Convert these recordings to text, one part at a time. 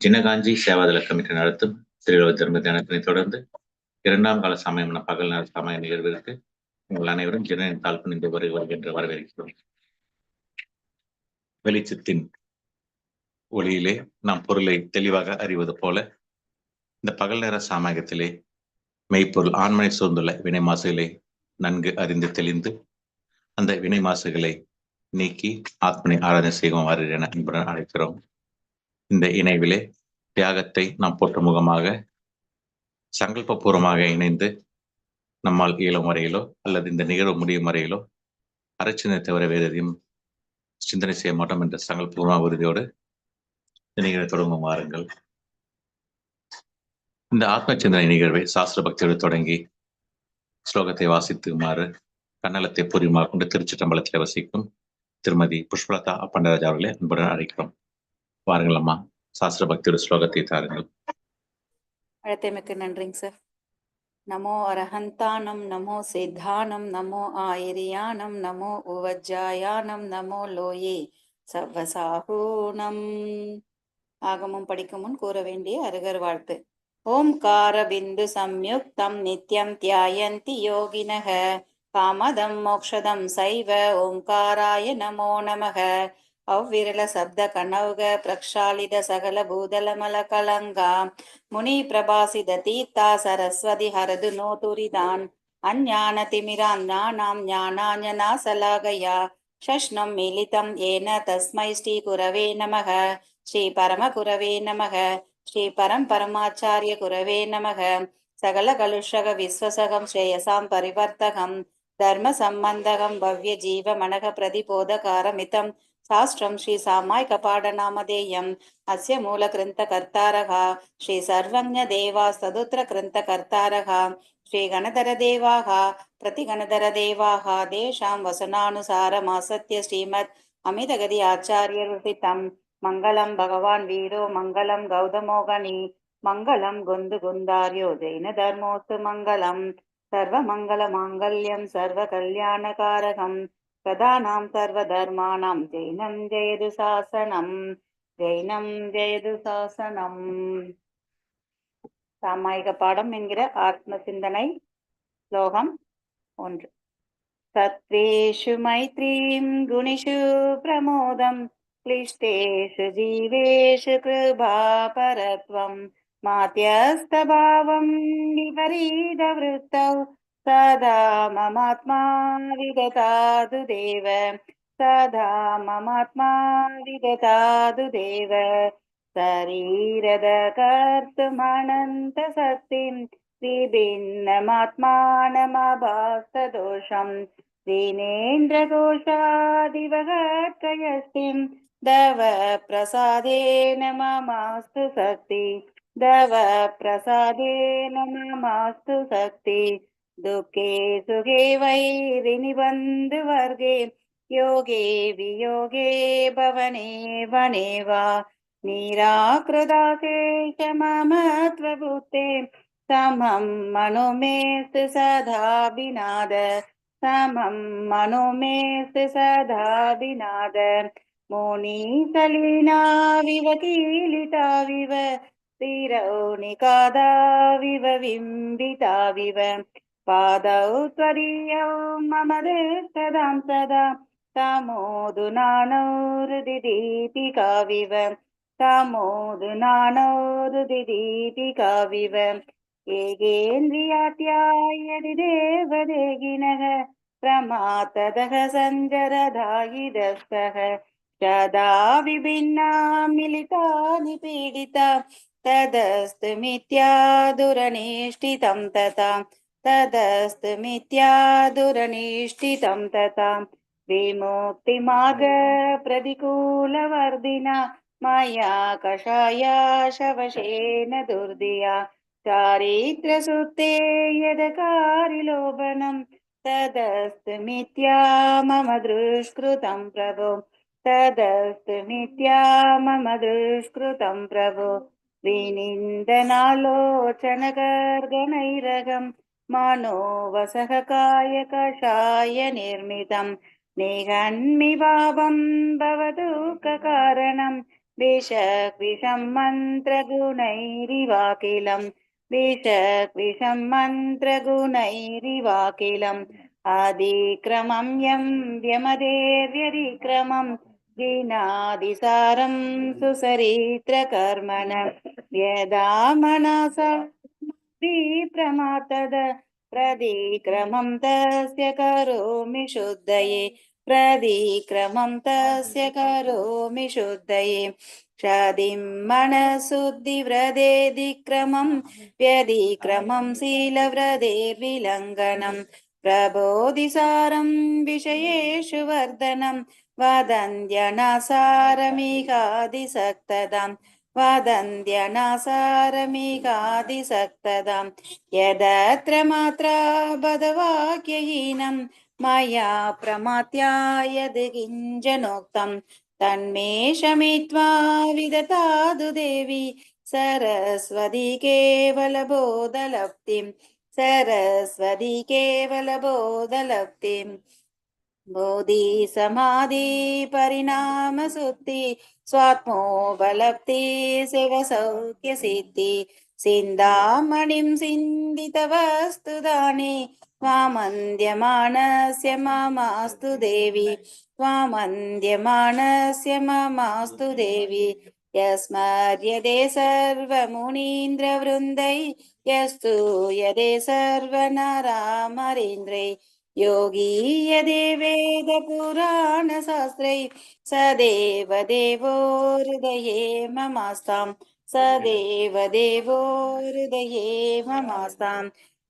ஜினகாஞ்சி Seva Dal committee நடத்தும் திருவிழா திரும்ப தினத்தினை தொடர்ந்து இரண்டாம் கால சமயம் பகல் நேர சமய நிகழ்விற்கு உங்கள் அனைவரும் ஜினின் தாழ்ப்பு நின்று வருகை என்று வரவேற்கிறோம். வெளிச்சத்தின் ஒளியிலே நாம் பொருளை தெளிவாக அறிவது போல இந்த பகல் நேர சாமகத்திலே மெய்ப்பொருள் ஆண்மனை சூழ்ந்துள்ள வினை மாசுகளை நன்கு அறிந்து தெளிந்து அந்த வினை மாசுகளை நீக்கி ஆத்மனை ஆராதனை செய்வோம் என அன்புடன் அழைக்கிறோம். இந்த இணைவிலே தியாகத்தை நாம் போற்ற முகமாக சங்கல்பபூர்வமாக இணைந்து நம்மால் இயலும் வரையிலோ அல்லது இந்த நிகழ்வு முடியும் வரையிலோ அரைச்சினை தவிர வேறு எதையும் சிந்தனை செய்ய மாட்டோம் என்ற சங்கல்பூர்வ உறுதியோடு இந்த நிகழ்வை தொடங்கும் வாருங்கள். இந்த ஆத்ம சிந்தனை நிகழ்வை சாஸ்திர பக்தியோடு தொடங்கி ஸ்லோகத்தை வாசித்துமாறு கன்னலத்தை பூர்வமாக கொண்டு திருச்சிட்டம்பலத்தில் வசிக்கும் திருமதி புஷ்பலதா அப்பண்டராஜ் அவர்களை அன்புடன் அழைக்கிறோம். பாருங்கள் அம்மா சாஸ்திர பக்தியோட ஸ்லோகத்தை தாருங்கள். அழைத்தமைக்கு நன்றிங்க சார். நமோ அரஹந்தானம் நமோ சித்தானம் நமோ ஆயிரியானம் நமோ உவஜ்ஜாயானம் நமோ லோயே சவ்வசாகூனம் ஆகமும் படிக்கும் முன் கூற வேண்டிய அருகர் வாழ்த்து. ஓம்கார பிந்து சம்யுக்தம் நித்யம் தியாயந்தி யோகினக. காமதம் மோக்ஷதம் சைவ ஓம்காராய நமோ நமக. அவ்விரல சப்த கனவுக பிரக்ஷாலித சகல பூதலமல கலங்கா முனி பிரபாசித தீர்த்தா சரஸ்வதி ஹரது நோ துரிதான் அஞ்ஞான திமிரான் ஞானாம் ஞானாஞ்சனா சலாகயா ஷஷ்ணம் மிலிதம் ஏன தஸ்மை ஸ்ரீ குரவே நமக. ஸ்ரீ பரம குரவே நமக. ஸ்ரீ பரம் பரமாச்சாரிய குரவே நமக. சகல கலுஷக விஸ்வசகம் ஸ்ரேயசாம் பரிவர்த்தகம். தர்ம சம்பந்தகம் பவ்ய ஜீவ மனக பிரதிபோதகாரமிதம். சாஸ்திரம் ஸ்ரீ சாமாய் கபாடநாமதேயம் அஸ்ய மூல கிருந்த கர்த்தாரக ஸ்ரீ சர்வஜ தேவா சதுத்திர கிருந்த கர்த்தாரக ஸ்ரீ கணதர தேவாக பிரதி கணதர தேவாக தேஷாம் வசனானுசாரமாசத்ய ஸ்ரீமத் அமிதகதி ஆச்சாரியர்விதம் மங்களம் பகவான் வீரோ. மங்களம் கௌதமோகனி. மங்களம் குந்து குந்தாரியோ. ஜெயின தர்மோஸ்து மங்களம். சர்வ மங்கள மாங்கல்யம் சர்வ கல்யாணகாரகம் பிரதானாம் சர்வ தர்மானாம் ஜெயினம் ஜெயது சாசனம் ஜெயினம் ஜெயது சாசனம் சாமாயிக பாடம் என்கிற ஆத்ம சிந்தனை ஸ்லோகம் ஒன்று சத்வேஷு மைத்ரீம் குணிஷு பிரமோதம் क्लिष्टेषु जीवेषु कृपापरत्वं मात्यस्तभावं विपरीतवृत्तौ सदा ममात्मा विगतादु देव सदा ममात्मा विगतादु देव शरीरद कर्तुमनन्तशक्तिं विभिन्नमात्मानमभास्तदोषं दीनेन्द्रघोषादिवगत्कयस्तिं दव प्रसादेन ममास्तु शक्ति। दव प्रसादेन ममास्तु शक्ति दुःखे सुखे वैरिनिबन्धुवर्गे योगे वियोगे भवने वने वा निराकृदाशेष मम त्वभूते समं मनो मेस्तु सदा विनाद समं मनो मेस्तु सदा विनाद मोनीसलीनाविव कीलिताविव स्थिरौनिकादाविव बिम्बिताविव पादौ स्वरीयौ मम दे सदां सदा कामोदु नौरुदिति कविव कामोदु नौरुदिति काव्यव येगेन्द्रियात्यायदि देवदेगिनः प्रमातदः सञ्जरधायि दस्तः सदा विभिन्ना मिलिता निपीडिता तदस्तु मिथ्या दुरनिष्ठितं तथा। तदस्तु मिथ्या दुरनिष्ठितं तथा विमुक्तिमार्ग प्रतिकूलवर्धिना मया कषाया शवशेन दुर्दिया चारित्रसुप्ते यदकारिलोभनं तदस्तु मिथ्या मम दुष्कृतं प्रभो तदस्तु मिथ्या मम दुष्कृतं प्रभो विनिन्दनालोचनगर्गणैरगं मनोवसहकाय कषाय निर्मितं नेहन्मि भावं भवदुःखकारणं विषक्विषं मन्त्रगुणैरिवाकिलं विषक्विषं मन्त्रगुणैरिवाकिलम् आदिक्रमं यं व्यमदेर्यदिक्रमं दीनादिसारं सुसरित्रकर्मण यदा मनसा प्रमातद प्रदिक्रमं तस्य करोमि शुद्धये प्रदिक्रमं तस्य करोमि शुद्धये शादिं मनशुद्धिव्रदेदिक्रमं व्यदिक्रमं शीलव्रदेर्विलङ्घनं प्रबोधिसारं विषयेषु वर्धनं वदन्त्यनासारमिकादिसक्तदां वदन्त्यनासारमिकादिसक्तदां यदत्र मात्रा बदवाक्यहीनं मया प्रमात्या यद् किञ्चनोक्तं तन्मे शमित्वा विदतादु देवी सरस्वती केवलबोधलब्धिं सरस्वती केवलबोधलब्धिम् बोधि समाधि परिणामसुद्धि स्वात्मोपलब्धि शिवसौख्यसिद्धि सिन्दामणिं सिन्दितवस्तु दाने त्वामन्द्यमानस्य ममास्तु देवी त्वामन्द्यमानस्य ममास्तु देवी यस्मर्यदे सर्वमुनीन्द्रवृन्दै यस्तु यदे सर्वनरामरेन्द्रै योगी यदे वेदपुराणशास्त्रै सदेव देवो हृदये ममास्तां सदेव देवो हृदये ममास्तां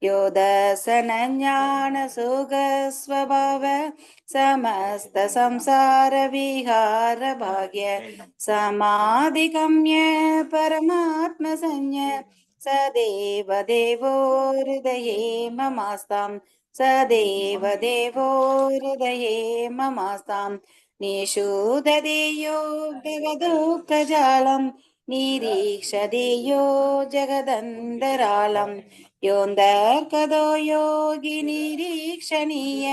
यो दशनज्ञानसुखस्वभाव समस्तसंसारविहारभाग्य समाधिगम्य परमात्मसंज्ञ सदेव देवो हृदये ममास्तां सदेव देवो हृदये ममास्तां निषूददेयो जगदुःखजालं निरीक्षदेयो जगदन्तरालं योऽन्तर्गतो योगि निरीक्षणीय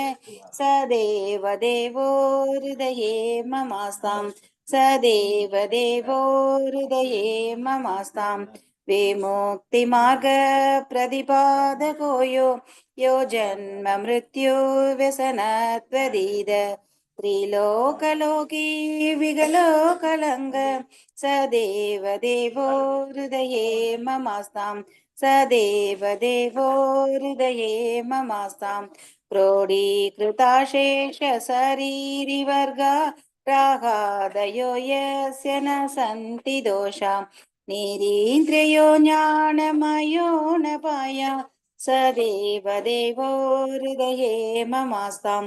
सदेव देवो हृदये ममास्तां सदेव देवो हृदये ममास्तां विमुक्तिमार्गप्रतिपादको यो यो जन्म मृत्यु व्यसनत्वदीद त्रिलोकलोकी विगलोकलङ्ग सदेव देवो हृदये ममास्तां सदेव देवो हृदये ममास्तां क्रोडीकृताशेष शरीरिवर्गा रागादयो यस्य न सन्ति दोषा निरीन्द्रियो ज्ञानमयो न पाया सदेव देवो हृदये ममास्तां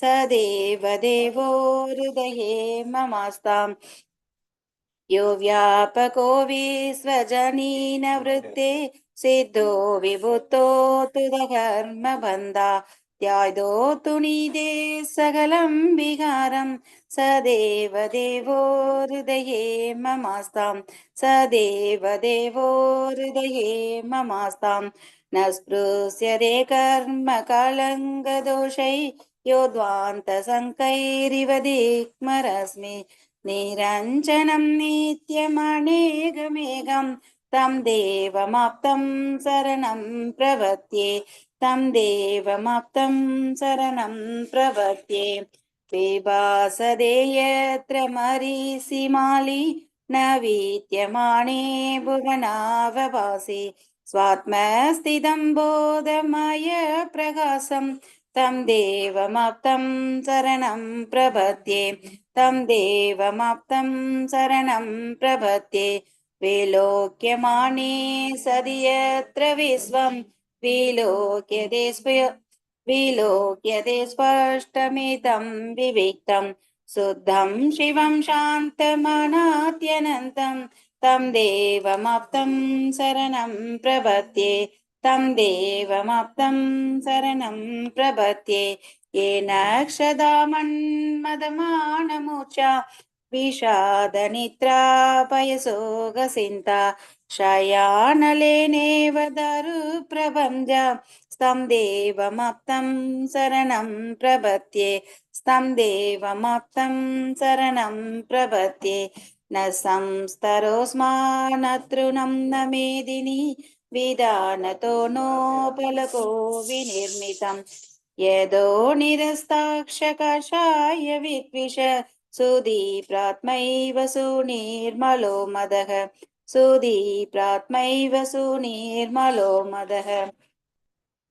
सदेव देवो हृदये ममास्तां यो व्यापको विश्वजनीनवृत्ते सिद्धो विभुतो तुदकर्मबन्धा ध्यायदो तुणीदे सकलं विकारं सदेव देवो हृदये ममास्तां सदेव देवो हृदये ममास्तां न स्पृश्यते कर्मकलङ्गदोषै योद्वान्तसङ्कैरिव दिक्मरस्मि निरञ्जनं नित्यमनेकमेघं तं देवमाप्तं शरणं प्रपद्ये तं देवमाप्तं शरणं प्रपद्ये पिबासदे यत्र मरीसिमाली न विद्यमाने भुवनावभासि स्वात्मस्थितं बोधमय प्रकाशं तं देवमाप्तं शरणं प्रपद्ये तं देवमाप्तं शरणं प्रपद्ये विलोक्यमाने सदि यत्र विश्वं विलोक्यते स्व विलोक्यते स्पष्टमिदं विविक्तं शुद्धं शिवं शान्तमनात्यनन्तं तं देवमाप्तं शरणं प्रपद्ये तं देवमाप्तं शरणं प्रपद्ये येन क्षदामन्मदमानमूर्छा विषादनिद्रापयसोगसिन्ता शयानलेनेव दरुप्रबन्ध स्तं देवमाप्तं शरणं प्रपद्ये स्तं देवमाप्तं शरणं प्रपद्ये न संस्तरोऽस्मानतृणं न मेदिनी विधानतो नोपलको विनिर्मितम् यदो निरस्ताक्षकषाय विद्विष सुदीप्रात्मैव सुनिर्मलो मदः सुदीप्रात्मैव सुनिर्मलो मदः।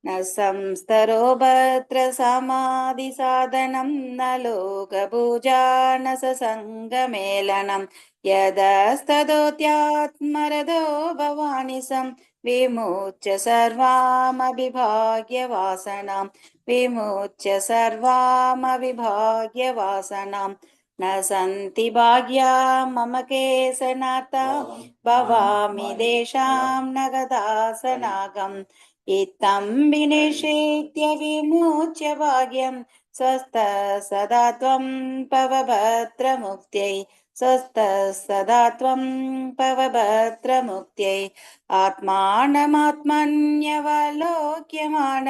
न संस्तरो भद्र समाधिसाधनं न लोकपूजा न ससङ्गमेलनं यदस्तदोत्यात्मरदो भवानि सं विमुच्य सर्वामभिभाग्यवासनां विमुच्य सर्वामविभाग्यवासनां न सन्ति भाग्या मम केशनाथा भवामि तेषां नगदासनागम् इत्थं विनिषेत्य विमुच्य भाग्यं स्वस्थ सदा त्वं पवभद्रमुक्त्यै स्वस्थ सदा त्वं पवभद्रमुक्त्यै आत्मानमात्मन्यवलोक्यमान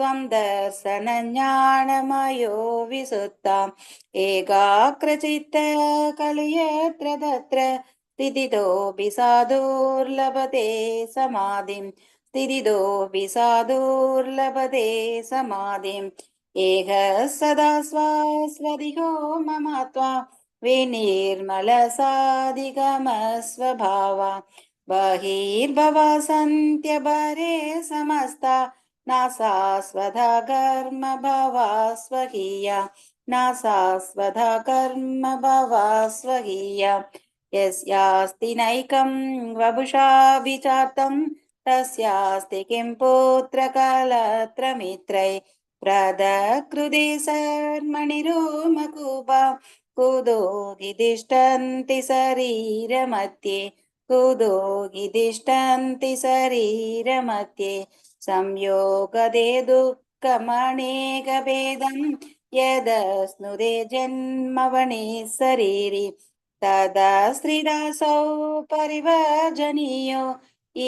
त्वं दर्शनज्ञानमयो विसुत्ताम् एकाग्रचित्त खलु यत्र तत्र स्थितितोऽपि साधुर्लभते समाधिम् स्थितितोऽपि साधुर्लभते समाधिम् एकः सदा स्वास्वदिगो मम त्वा विनिर्मलसाधिगमस्वभावा। बहिर्भवा सन्त्यभरे समस्ता नासा स्वधा कर्म भवा स्वकीया नासा स्वधा कर्म भवा स्वकीया यस्यास्ति नैकं वपुषा विचातं तस्यास्ति किं पुत्रकलत्रमित्रै प्रदकृदे सर्मणिरोमकूपा कुदोगिदिष्टन्ति शरीरमध्ये कुदोगिदिष्टन्ति शरीरमध्ये संयोगदे दुःखमणेकभेदं यदस्नुदे जन्मवणे शरीरि तदा श्रीदासौ परिवर्जनीयो।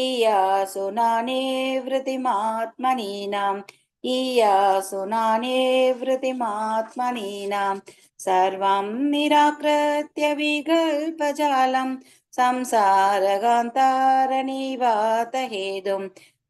ईयासु नानेवृतिमात्मनीनाम् ईयासु नानेवृतिमात्मनीनां सर्वं निराकृत्य विकल्पजालं संसारगान्तारनिवातहेतुं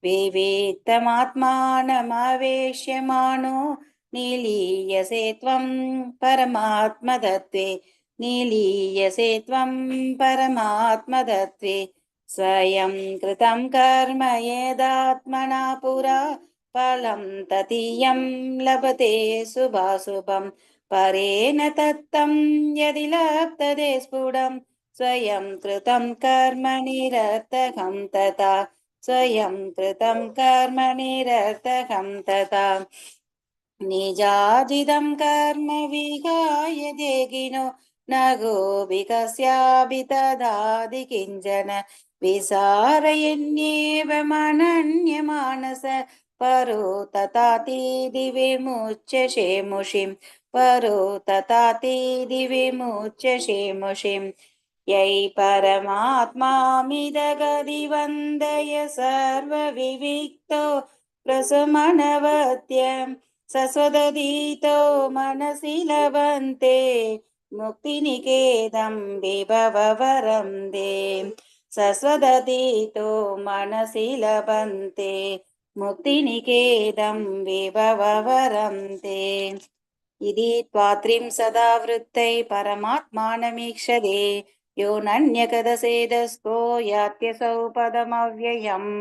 विविक्तमात्मानमवेश्यमानो निलीयसे त्वं परमात्मतत्त्वे निलीयसे त्वं परमात्मतत्त्वे स्वयं कृतं कर्म यदात्मना पुरा फलं ततीयं लभते शुभाशुभं। परेण तत्तं यदि लब्धते स्फुटं स्वयं कृतं कर्म निरर्थकं तथा स्वयं कृतं कर्म निरर्थकं तथा निजाजिदं कर्म विहाय देगिनो न गोपिकस्यापि तदादि किञ्चन विसारयन्येव मनन्यमानस परो तथातीदि विमुच्य शेमुषिं परो तथातीदि विमुच्य शेमुषिं यै परमात्मामिदगदिवन्दय सर्वविविक्तो प्रसमनवत्यं सस्वदधीतो मनसि लभन्ते मुक्तिनिकेतं विभववरं दे सस्वदधीतो मनसि लभन्ते मुक्तिनिकेतं विभववरं ते इति त्वात्रिं सदा वृत्तै परमात्मानमीक्षते यो नन्यकदसेदस्को यात्यसौ पदमव्ययम्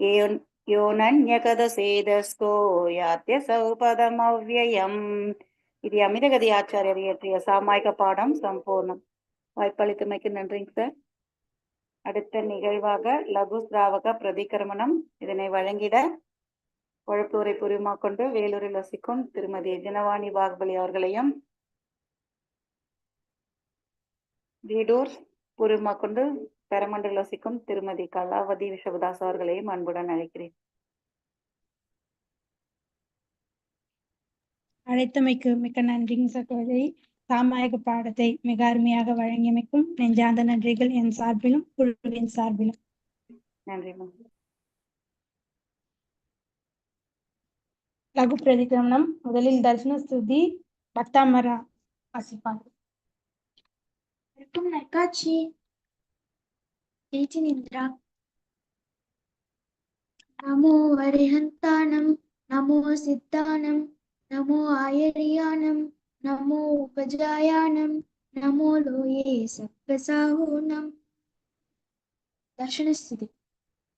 यो यो नन्यकदसेदस्को यात्यसौ पदमव्ययम् இது அமிர்தகதி ஆச்சாரியர் இயற்றிய சாமாய்க பாடம் சம்பூர்ணம் வாய்ப்பளித்தமைக்கு நன்றிங்க சார் அடுத்த நிகழ்வாக லகு ஸ்ராவக பிரதிகர்மணம் இதனை வழங்கிட கொழுப்பூரை புரிமா கொண்டு வேலூரில் வசிக்கும் திருமதி ஜனவாணி பாகுபலி அவர்களையும் வீடூர் புரிமா கொண்டு பெரமண்டில் வசிக்கும் திருமதி கலாவதி விஸ்வதாஸ் அவர்களையும் அன்புடன் அழைக்கிறேன். அழைத்தமைக்கு மிக்க நன்றிங்க சகோதரி. சாமாயக பாடத்தை மிக அருமையாக வழங்கியமைக்கும் நெஞ்சார்ந்த நன்றிகள் என் சார்பிலும் குழுவின் சார்பிலும். நன்றி லகு பிரதிகிரமணம் முதலில் தர்சன ஸ்துதி பக்தாமரா வாசிப்பாங்க septumna kachi 18 indra నమో వరిహంతానం నమో సిద్ధానం నమో ఆయర్యానం నమో ఉపజాయానం నమో లోయే సప్తసాహూనం దర్శనస్థితి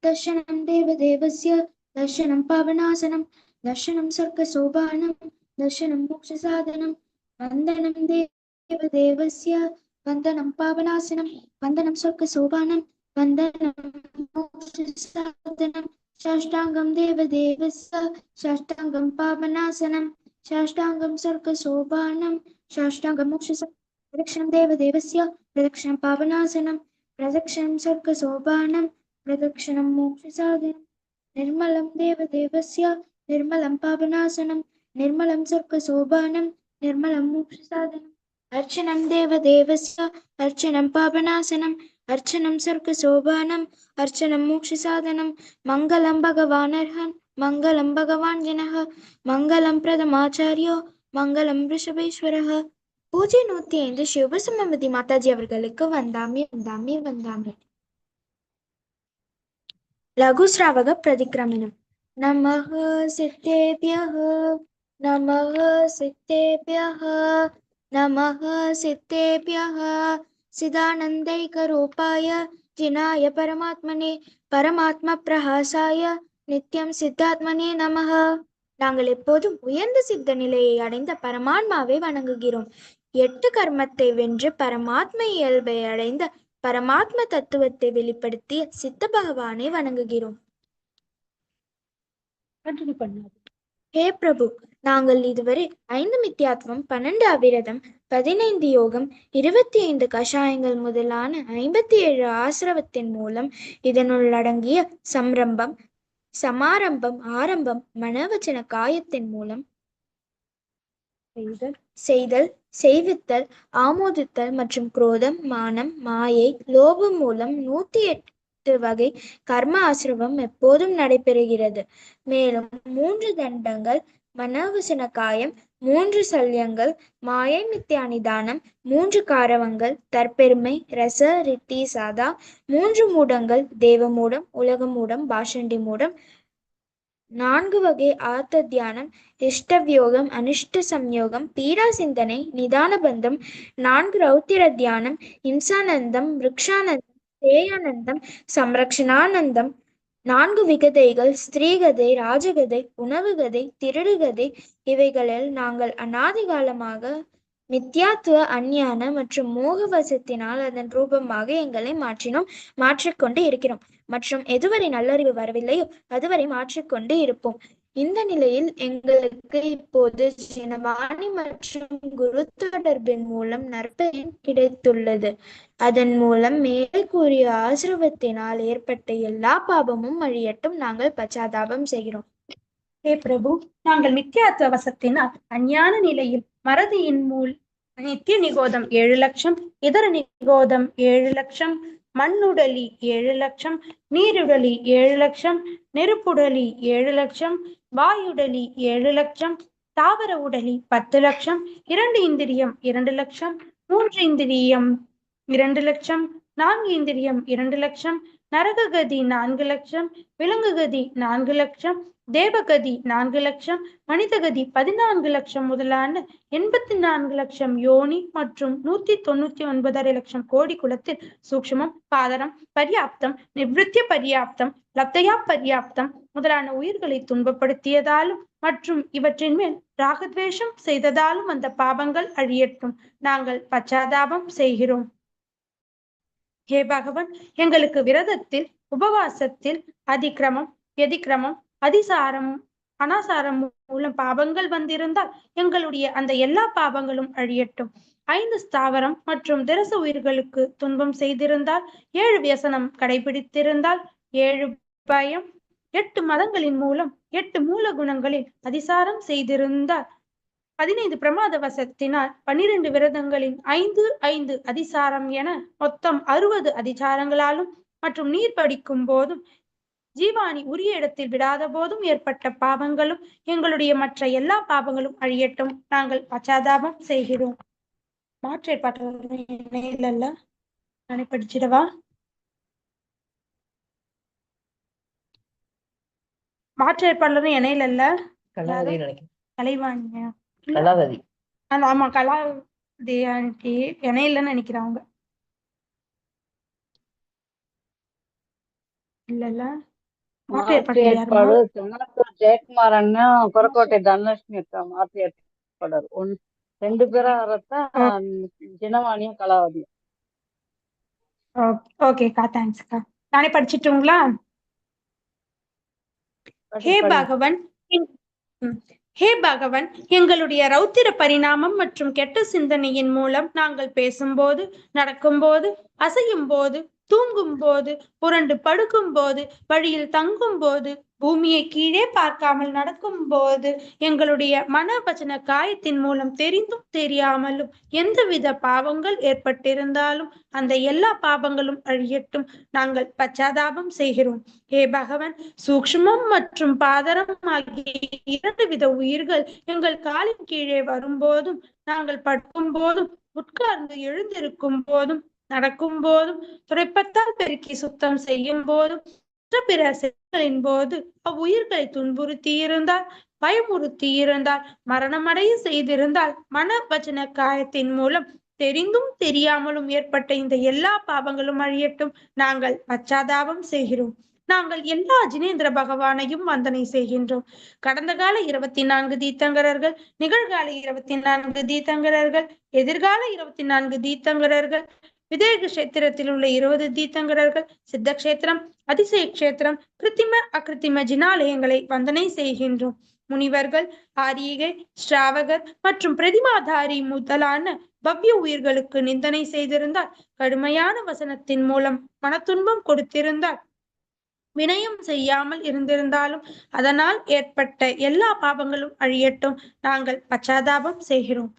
దర్శనం దేవదేవస్య దర్శనం పవనాసనం దర్శనం స్వర్గశోభానం దర్శనం మోక్షసాధనం వందనం దేవదేవస్య मोक्षसाधनं वन्दनं देवदेवस्य वन्दनं पावनासनं वन्दनं स्वर्गशोभानं वन्दनं मोक्षसाधनं साष्टाङ्गं देवदेवस्य साष्टाङ्गं पावनासनं साष्टाङ्गं स्वर्गशोभानं साष्टाङ्गं मोक्षसा प्रदक्षिणं देवदेवस्य प्रदक्षिणं पावनासनं प्रदक्षिणं स्वर्गशोभानं प्रदक्षिणं मोक्षसाधनं निर्मलं देवदेवस्य निर्मलं पावनासनं निर्मलं स्वर्गशोभानं निर्मलं मोक्षसाधनम् अर्चनं देवदेवस्य अर्चनं पावनासनम् अर्चनं स्वर्गशोभानम् अर्चनं मोक्षसाधनं मङ्गलं भगवानर्हन् मङ्गलं भगवान् जनः मङ्गलं प्रथमाचार्यो மங்களம் ரிஷபேஸ்வரः பூஜை நூத்தி ஐந்து சிவசமபதி மாதாஜி அவர்களுக்கு வந்தாமி வந்தாமி வந்தாமி லகு ஸ்ராவக பிரதிக்கிரமணம் நமः சித்தேபியः நமः சித்தேபியः நமः சித்தேபியः சிதானந்தைகரூபாய ஜினாய பரமாத்மனே பரமாத்ம பிரகாசாய நித்யம் சித்தாத்மனே நமः நாங்கள் எப்போதும் உயர்ந்த சித்த நிலையை அடைந்த பரமாத்மாவை வணங்குகிறோம். எட்டு கர்மத்தை வென்று பரமாத்ம இயல்பை அடைந்த பரமாத்ம தத்துவத்தை வெளிப்படுத்திய சித்த பகவானை வணங்குகிறோம். ஹே பிரபு நாங்கள் இதுவரை ஐந்து மித்தியாத்வம் பன்னெண்டு அவிரதம் பதினைந்து யோகம் இருபத்தி ஐந்து கஷாயங்கள் முதலான ஐம்பத்தி ஏழு ஆசிரவத்தின் மூலம் இதனுள் அடங்கிய சம்ரம்பம் சமாரம்பம் ஆரம்பம் மனவச்சன காயத்தின் மூலம் செய்தல் செய்தல் செய்வித்தல் ஆமோதித்தல் மற்றும் குரோதம் மானம் மாயை லோபம் மூலம் நூத்தி எட்டு வகை கர்ம ஆசிரமம் எப்போதும் நடைபெறுகிறது. மேலும் மூன்று தண்டங்கள் மனவசன காயம் மூன்று சல்யங்கள் மாயை மித்தியானிதானம் மூன்று காரவங்கள் தற்பெருமை ரச ரித்தி சாதா மூன்று மூடங்கள் தேவமூடம் உலகமூடம் உலக மூடம் பாஷண்டி மூடம் நான்கு வகை ஆர்த்த தியானம் இஷ்டவியோகம் அனிஷ்ட சம்யோகம் பீடா சிந்தனை நிதான பந்தம் நான்கு ரௌத்திர தியானம் இம்சானந்தம் ருக்ஷானந்தம் தேயானந்தம் சம்ரக்ஷணானந்தம் நான்கு விகதைகள் ஸ்திரீகதை ராஜகதை உணவுகதை திருடுகதை இவைகளில் நாங்கள் அநாதி காலமாக மித்யாத்துவ அஞ்ஞான மற்றும் மோகவசத்தினால் அதன் ரூபமாக எங்களை மாற்றினோம் மாற்றிக்கொண்டு இருக்கிறோம். மற்றும் எதுவரை நல்லறிவு வரவில்லையோ அதுவரை மாற்றிக்கொண்டு இருப்போம். இந்த நிலையில் எங்களுக்கு இப்போது சினவாணி மற்றும் குரு தொடர்பின் மூலம் நற்பயன் கிடைத்துள்ளது. அதன் மூலம் மேலே கூறிய ஆசிரவத்தினால் ஏற்பட்ட எல்லா பாபமும் அழியட்டும் நாங்கள் பச்சாதாபம் செய்கிறோம். ஹே பிரபு நாங்கள் மித்யாத்துவ வசத்தினால் அஞ்ஞான நிலையில் மறதியின் மூல் நித்திய நிகோதம் ஏழு லட்சம் இதர நிகோதம் ஏழு லட்சம் மண்ணுடலி ஏழு லட்சம் நீருடலி ஏழு லட்சம் நெருப்புடலி ஏழு லட்சம் வாயுடலி ஏழு லட்சம் தாவர உடலி பத்து லட்சம் இரண்டு இந்திரியம் இரண்டு லட்சம் மூன்று இந்திரியம் இரண்டு லட்சம் நான்கு இந்திரியம் இரண்டு லட்சம் நரககதி நான்கு லட்சம் விலங்குகதி நான்கு லட்சம் தேவகதி நான்கு லட்சம் மனிதகதி பதினான்கு லட்சம் முதலான எண்பத்தி நான்கு லட்சம் யோனி மற்றும் நூத்தி தொண்ணூத்தி ஒன்பதரை லட்சம் கோடி குலத்தில் சூக்ஷ்மம் பாதரம் பரியாப்தம் நிவிருத்திய பரியாப்தம் லப்தயா பர்யாப்தம் முதலான உயிர்களை துன்பப்படுத்தியதாலும் மற்றும் இவற்றின் மேல் ராகத்வேஷம் செய்ததாலும் அந்த பாபங்கள் அழியட்டும். நாங்கள் பச்சாதாபம் செய்கிறோம். ஹே பகவன் எங்களுக்கு விரதத்தில் உபவாசத்தில் அதிக்கிரமம் எதிக்கிரமம் அதிசாரம் அனாசாரம் மூலம் பாபங்கள் வந்திருந்தால் எங்களுடைய அந்த எல்லா பாபங்களும் அழியட்டும். ஐந்து ஸ்தாவரம் மற்றும் திரச உயிர்களுக்கு துன்பம் செய்திருந்தால் ஏழு வியசனம் கடைபிடித்திருந்தால் ஏழு பயம் எட்டு மதங்களின் மூலம் எட்டு மூல குணங்களில் அதிசாரம் செய்திருந்தால் பதினைந்து பிரமாத வசத்தினால் பன்னிரண்டு விரதங்களின் ஐந்து ஐந்து அதிசாரம் என மொத்தம் அறுபது அதிசாரங்களாலும் மற்றும் நீர் படிக்கும் போதும் ஜீவானி உரிய இடத்தில் விடாத போதும் ஏற்பட்ட பாவங்களும் எங்களுடைய மற்ற எல்லா பாவங்களும் அழியட்டும். நாங்கள் பச்சாதாபம் செய்கிறோம். மாற்று ஏற்பாட்டாளர் நானே படிச்சிடவா மாற்று இணையிலல்ல கலாவதி நினைக்கிறேன். கலைவாணியா? கலாவதி. ஆமா, ஆமா கலா ஆண்டி இணையிலன்னு நினைக்கிறேன் அவங்க. ரெண்டு பேரா தினவாணியும் கலாவதி ஓகேக்கா தேங்க்ஸ்க்கா நானே படிச்சிட்டுங்களா? ஹே பகவன். ஹே பகவன் எங்களுடைய ரௌத்திர பரிணாமம் மற்றும் கெட்ட சிந்தனையின் மூலம் நாங்கள் பேசும்போது நடக்கும்போது அசையும் போது தூங்கும் போது புரண்டு படுக்கும் போது வழியில் தங்கும் போது பூமியை கீழே பார்க்காமல் நடக்கும் போது எங்களுடைய மன காயத்தின் மூலம் தெரிந்தும் தெரியாமலும் எந்தவித பாவங்கள் ஏற்பட்டிருந்தாலும் அந்த எல்லா பாவங்களும் அழியட்டும். நாங்கள் பச்சாதாபம் செய்கிறோம். ஹே பகவன் சூக்ஷ்மம் மற்றும் பாதரம் ஆகிய இரண்டு வித உயிர்கள் எங்கள் காலின் கீழே வரும்போதும் நாங்கள் படுக்கும் போதும் உட்கார்ந்து எழுந்திருக்கும் போதும் நடக்கும் போதும் துடைப்பத்தால் பெருக்கி சுத்தம் செய்யும் போதும் பிற செயல்களின் போது அவ்வுயிர்களை துன்புறுத்தி இருந்தால் பயமுறுத்தி இருந்தால் மரணமடைய செய்திருந்தால் மன வச்சன காயத்தின் மூலம் தெரிந்தும் தெரியாமலும் ஏற்பட்ட இந்த எல்லா பாவங்களும் அழியட்டும். நாங்கள் பச்சாதாபம் செய்கிறோம். நாங்கள் எல்லா ஜினேந்திர பகவானையும் வந்தனை செய்கின்றோம். கடந்த கால இருபத்தி நான்கு தீத்தங்கரர்கள் நிகழ்கால இருபத்தி நான்கு தீத்தங்கரர்கள் எதிர்கால இருபத்தி நான்கு தீத்தங்கரர்கள் விதேக கஷேத்திரத்தில் உள்ள இருபது தீர்த்தங்கரர்கள் சித்த கஷேத்திரம் அதிசய கஷேத்திரம் கிருத்திம அகிருத்திம ஜினாலயங்களை வந்தனை செய்கின்றோம். முனிவர்கள் ஆரியகை ஸ்ராவகர் மற்றும் பிரதிமாதாரி முதலான பவ்ய உயிர்களுக்கு நிந்தனை செய்திருந்தால் கடுமையான வசனத்தின் மூலம் மனத்துன்பம் கொடுத்திருந்தால் வினயம் செய்யாமல் இருந்திருந்தாலும் அதனால் ஏற்பட்ட எல்லா பாவங்களும் அழியட்டும். நாங்கள் பச்சாதாபம் செய்கிறோம்.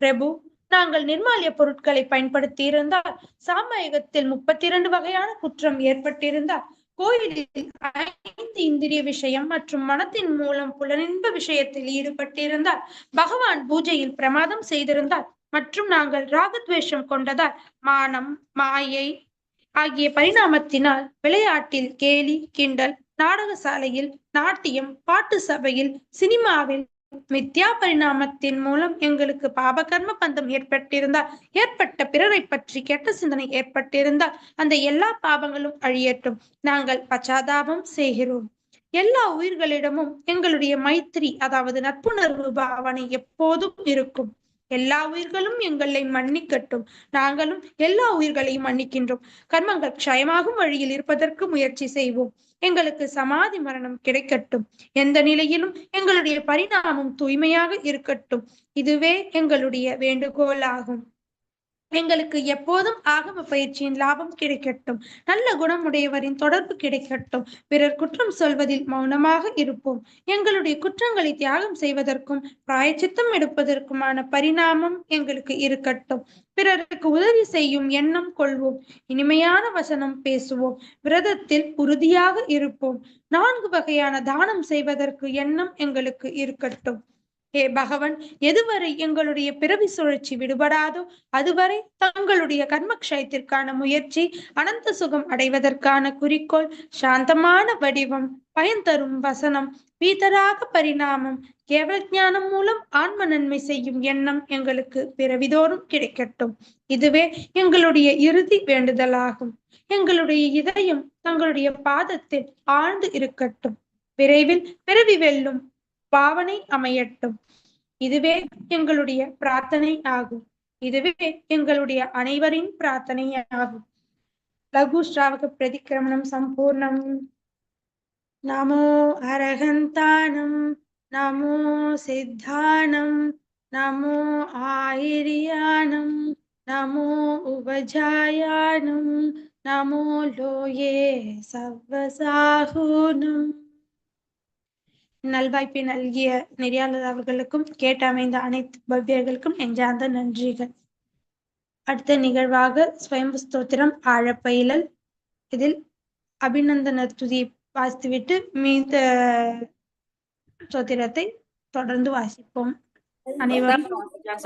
பிரபு நாங்கள் நிர்மாலிய பொருட்களை பயன்படுத்தி இருந்தால் சாமயகத்தில் முப்பத்தி இரண்டு வகையான குற்றம் ஏற்பட்டிருந்தால் கோயிலில் ஐந்து இந்திரிய விஷயம் மற்றும் மனத்தின் மூலம் புலனின்ப விஷயத்தில் ஈடுபட்டிருந்தால் பகவான் பூஜையில் பிரமாதம் செய்திருந்தால் மற்றும் நாங்கள் ராகத்வேஷம் கொண்டதால் மானம் மாயை ஆகிய பரிணாமத்தினால் விளையாட்டில் கேலி கிண்டல் நாடக சாலையில் நாட்டியம் பாட்டு சபையில் சினிமாவில் மித்யா பரிணாமத்தின் மூலம் எங்களுக்கு பாபகர்ம பந்தம் ஏற்பட்டிருந்தால் ஏற்பட்ட பிறரை பற்றி கெட்ட சிந்தனை ஏற்பட்டிருந்தால் அந்த எல்லா பாவங்களும் அழியட்டும். நாங்கள் பச்சாதாபம் செய்கிறோம். எல்லா உயிர்களிடமும் எங்களுடைய மைத்திரி அதாவது நட்புணர்வு பாவனை எப்போதும் இருக்கும். எல்லா உயிர்களும் எங்களை மன்னிக்கட்டும். நாங்களும் எல்லா உயிர்களையும் மன்னிக்கின்றோம். கர்மங்கள் க்ஷயமாகும் வழியில் இருப்பதற்கு முயற்சி செய்வோம். எங்களுக்கு சமாதி மரணம் கிடைக்கட்டும். எந்த நிலையிலும் எங்களுடைய பரிணாமம் தூய்மையாக இருக்கட்டும். இதுவே எங்களுடைய வேண்டுகோள் ஆகும் எங்களுக்கு எப்போதும் ஆகம பயிற்சியின் லாபம் கிடைக்கட்டும். நல்ல குணமுடையவரின் தொடர்பு கிடைக்கட்டும். பிறர் குற்றம் சொல்வதில் மௌனமாக இருப்போம். எங்களுடைய குற்றங்களை தியாகம் செய்வதற்கும் பிராயச்சித்தம் எடுப்பதற்குமான பரிணாமம் எங்களுக்கு இருக்கட்டும். பிறருக்கு உதவி செய்யும் எண்ணம் கொள்வோம். இனிமையான வசனம் பேசுவோம். விரதத்தில் உறுதியாக இருப்போம். நான்கு வகையான தானம் செய்வதற்கு எண்ணம் எங்களுக்கு இருக்கட்டும். ஹே பகவன் எதுவரை எங்களுடைய பிறவி சுழற்சி விடுபடாதோ அதுவரை தங்களுடைய கர்மக்ஷயத்திற்கான முயற்சி அனந்த சுகம் அடைவதற்கான குறிக்கோள் சாந்தமான வடிவம் பயன் தரும் வசனம் வீதராக பரிணாமம் கேவல ஞானம் மூலம் ஆன்ம நன்மை செய்யும் எண்ணம் எங்களுக்கு பிறவிதோறும் கிடைக்கட்டும். இதுவே எங்களுடைய இறுதி வேண்டுதலாகும். எங்களுடைய இதயம் தங்களுடைய பாதத்தில் ஆழ்ந்து இருக்கட்டும். விரைவில் பிறவி வெல்லும். பாவனை அமையட்டும். இதுவே எங்களுடைய பிரார்த்தனை ஆகும். இதுவே எங்களுடைய அனைவரின் பிரார்த்தனை ஆகும். லகு ஸ்ராவக பிரதிக்கிரமணம் சம்பூர்ணம். நமோ அரகந்தானம். நமோ சித்தானம். நமோ ஆயிரியானம். நமோ உபஜாயானம். நமோ லோயே சவ்வசாகுனம் நல்வாய்ப்பை நல்கிய நெறியாளர் அவர்களுக்கும் கேட்டு அமைந்த அனைத்து பவ்யர்களுக்கும் நெஞ்சார்ந்த நன்றிகள். அடுத்த நிகழ்வாக ஸ்வயம்பு ஸ்தோத்திரம் ஆழப்பயிலல். இதில் அபிநந்தன துதி வாசித்துவிட்டு மீத ஸ்தோத்திரத்தை தொடர்ந்து வாசிப்போம். அனைவரும்.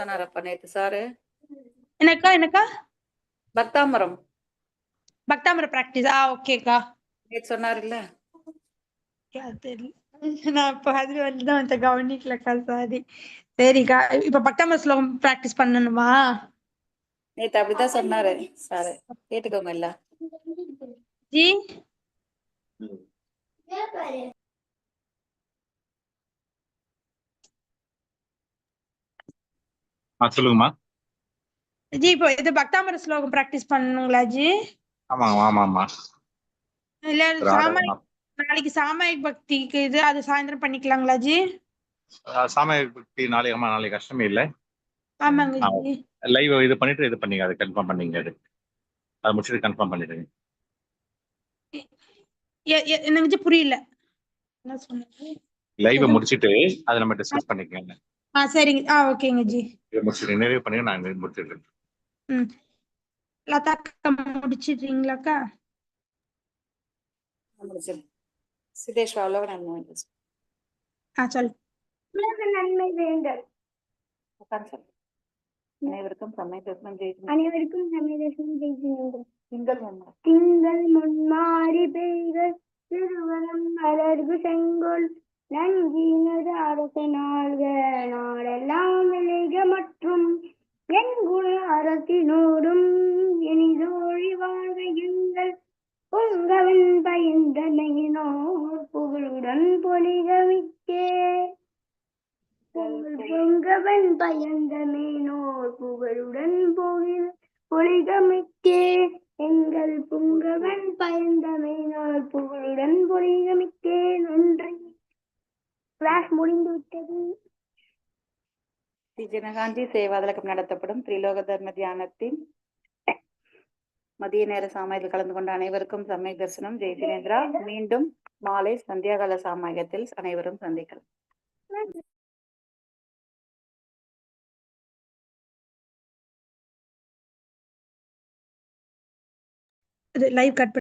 சொன்னாரப்பா நேத்து சாரு. என்னக்கா என்னக்கா? பக்தாமரம் பக்தாமர பிராக்டிஸ் ஆ ஓகேக்கா நேத்து சொன்னாருல்ல. அது தெரியல. நான் இப்போ அது வந்து தான் வந்து கவனிக்கலக்கா சாரி சரிக்கா இப்ப பக்தாமர ஸ்லோகம் பிராக்டிஸ் பண்ணணுமா? நேத்து அப்படிதான் சொன்னாரு சாரு. கேட்டுக்கோங்க இல்ல ஜி? சொல்லுங்கம்மா. ஜி இப்போ இது பக்தாமர ஸ்லோகம் பிராக்டிஸ் பண்ணணுங்களா ஜி? ஆமா ஆமா ஆமா இல்ல சாமாய் நாளைக்கு சாமாயிக் பக்திக்கு இது அது சாயந்தரம் பண்ணிக்கலாங்களா ஜி? சாமி பக்தி நாளைக்கு ஆமா நாளைக்கு கஷ்டமே இல்லை. ஆமாங்க ஜி. லைவ் இது பண்ணிட்டு இது பண்ணீங்க அது கன்ஃபார்ம் பண்ணீங்க அது. அதை முடிச்சுட்டு கன்ஃபார்ம் பண்ணிடுங்க. எ- எ- எனக்கு ஜி புரியல. என்ன சொன்னீங்க? லைவை முடிச்சிட்டு அதை நம்ம டிஸ்கஸ் பண்ணிக்கோங்க ஆ சரிங்க. ஆ ஓகேங்க ஜி. இதை முடிச்சுட்டு நிறைவு பண்ணி நான் இது முடிச்சிடுறேன். ம். லதாக்கா முடிச்சிடுறீங்களாக்கா? முடிச்சிரு சிதேஷ் அவ்வளவு நன்மை ஆ சொல் நன்மை வேண்டல் உட்கார்ந்து சொல்லு. அனைவருக்கும் சமய தரிசனம் ஜெயிச்சு அனைவருக்கும் சமயதர்சனம் ஜெயிக்கின்றோம் திங்கள் வந்தா திங்கள் முன்மாறி பெய்க திருவனம் மலர்கு செங்கோல் நஞ்சினது அரச நாள்க நாடெல்லாம் விளைக மற்றும் எங்குள் அரசினோடும் இனிதோழி வாழ்க எங்கள் பொங்கவன் பயந்த நெய்னோர் புகழுடன் பொலிகமிக்கே பொங்கவன் பயந்த மேனோர் புகழுடன் போகிற பொலிகமிக்கே. எங்கள் புங்கவன் பயந்த மேனோர் புகழுடன் பொலிகமிக்கே. நன்றி. கிளாஸ் முடிந்து விட்டது ஸ்ரீ ஜனகாந்தி சேவாதலகம் நடத்தப்படும் திரிலோக தர்ம தியானத்தின் மதிய நேர சாமாயத்தில் கலந்து கொண்ட அனைவருக்கும் சமய தரிசனம். ஜெய் ஜினேந்திரா மீண்டும் மாலை சந்தியாகால சாமாயத்தில் அனைவரும் சந்திக்கலாம். Live cut